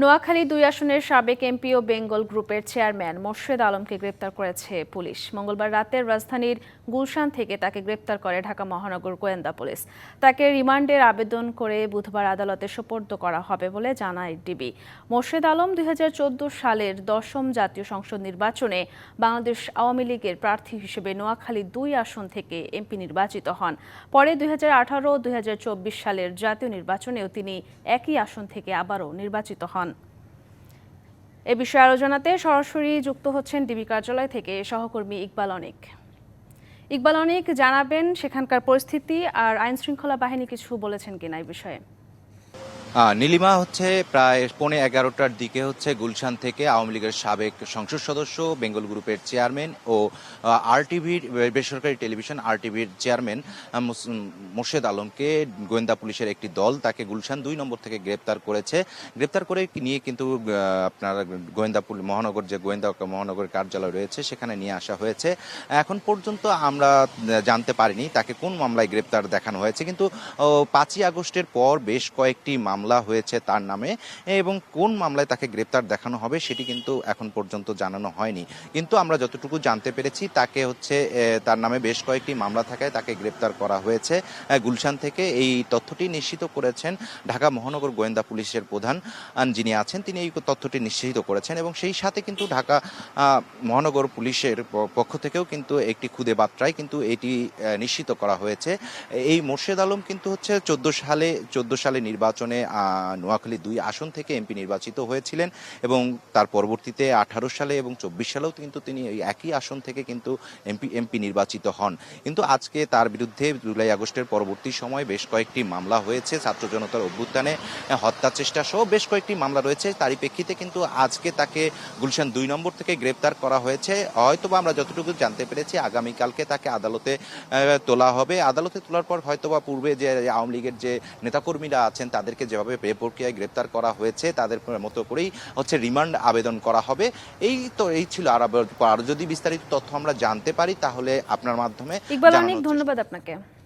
নোয়াখালী দুই আসনের সাবেক এমপি ও বেঙ্গল গ্রুপের চেয়ারম্যান মোর্শেদ আলমকে গ্রেপ্তার করেছে পুলিশ। মঙ্গলবার রাতে রাজধানীর গুলশান থেকে তাকে গ্রেপ্তার করে ঢাকা মহানগর গোয়েন্দা পুলিশ। তাকে রিমান্ডের আবেদন করে বুধবার আদালতে সোপর্দ করা হবে বলে জানায় ডিবি। মোর্শেদ আলম দুই হাজার চোদ্দ সালের দশম জাতীয় সংসদ নির্বাচনে বাংলাদেশ আওয়ামী লীগের প্রার্থী হিসেবে নোয়াখালী দুই আসন থেকে এমপি নির্বাচিত হন। পরে দুই হাজার দুই সালের জাতীয় নির্বাচনেও তিনি একই আসন থেকে আবারও নির্বাচিত হন। এ বিষয়ে আলোচনাতে সরাসরি যুক্ত হচ্ছেন ডিবি কার্যালয় থেকে সহকর্মী ইকবাল অনিক। ইকবাল অনিক, জানাবেন সেখানকার পরিস্থিতি আর আইনশৃঙ্খলা বাহিনী কিছু বলেছেন কিনা এই বিষয়ে। নীলিমা হচ্ছে প্রায় পৌনে এগারোটার দিকে হচ্ছে গুলশান থেকে আওয়ামী লীগের সাবেক সংসদ সদস্য, বেঙ্গল গ্রুপের চেয়ারম্যান ও আর টিভির বেসরকারি টেলিভিশন আর টিভির চেয়ারম্যান মোর্শেদ আলমকে গোয়েন্দা পুলিশের একটি দল তাকে গুলশান দুই নম্বর থেকে গ্রেপ্তার করেছে। গ্রেপ্তার করে নিয়ে কিন্তু আপনার গোয়েন্দা মহানগর যে গোয়েন্দা মহানগর কার্যালয় রয়েছে সেখানে নিয়ে আসা হয়েছে। এখন পর্যন্ত আমরা জানতে পারিনি তাকে কোন মামলায় গ্রেপ্তার দেখানো হয়েছে। কিন্তু পাঁচই আগস্টের পর বেশ কয়েকটি মামলা হয়েছে তার নামে, এবং কোন মামলায় তাকে গ্রেপ্তার দেখানো হবে সেটি কিন্তু এখন পর্যন্ত জানানো হয়নি। কিন্তু আমরা যতটুকু জানতে পেরেছি, তাকে হচ্ছে তার নামে বেশ কয়েকটি মামলা থাকায় তাকে গ্রেপ্তার করা হয়েছে। গুলশান থেকে এই তথ্যটি নিশ্চিত করেছেন ঢাকা মহানগর গোয়েন্দা পুলিশের প্রধান যিনি আছেন, তিনি এই তথ্যটি নিশ্চিত করেছেন এবং সেই সাথে কিন্তু ঢাকা মহানগর পুলিশের পক্ষ থেকেও কিন্তু একটি খুদে বার্তায় কিন্তু এটি নিশ্চিত করা হয়েছে। এই মোর্শেদ আলম কিন্তু হচ্ছে চোদ্দ সালে চোদ্দ সালে নির্বাচনে নোয়াখালী দুই আসন থেকে এমপি নির্বাচিত হয়েছিলেন এবং তার পরবর্তীতে আঠারো সালে এবং চব্বিশ সালেও কিন্তু তিনি এই একই আসন থেকে কিন্তু এমপি এমপি নির্বাচিত হন। কিন্তু আজকে তার বিরুদ্ধে জুলাই আগস্টের পরবর্তী সময় বেশ কয়েকটি মামলা হয়েছে ছাত্র জনতার অভ্যুত্থানে হত্যা চেষ্টা সহ বেশ কয়েকটি মামলা রয়েছে। তারই প্রেক্ষিতে কিন্তু আজকে তাকে গুলশান দুই নম্বর থেকে গ্রেপ্তার করা হয়েছে। হয়তোবা আমরা যতটুকু জানতে পেরেছি, আগামীকালকে তাকে আদালতে তোলা হবে। আদালতে তোলার পর হয়তোবা পূর্বে যে আওয়ামী লীগের যে নেতাকর্মীরা আছেন, তাদেরকে যেভাবে পে প্রক্রিয়ায় গ্রেপ্তার করা হয়েছে। তাদের মতো করেই হচ্ছে রিমান্ড আবেদন করা হবে। এই তো এই ছিল আর যদি বিস্তারিত তথ্য আমরা জানতে পারি তাহলে আপনার মাধ্যমে ইকবাল জানানোর ধন্যবাদ আপনাকে।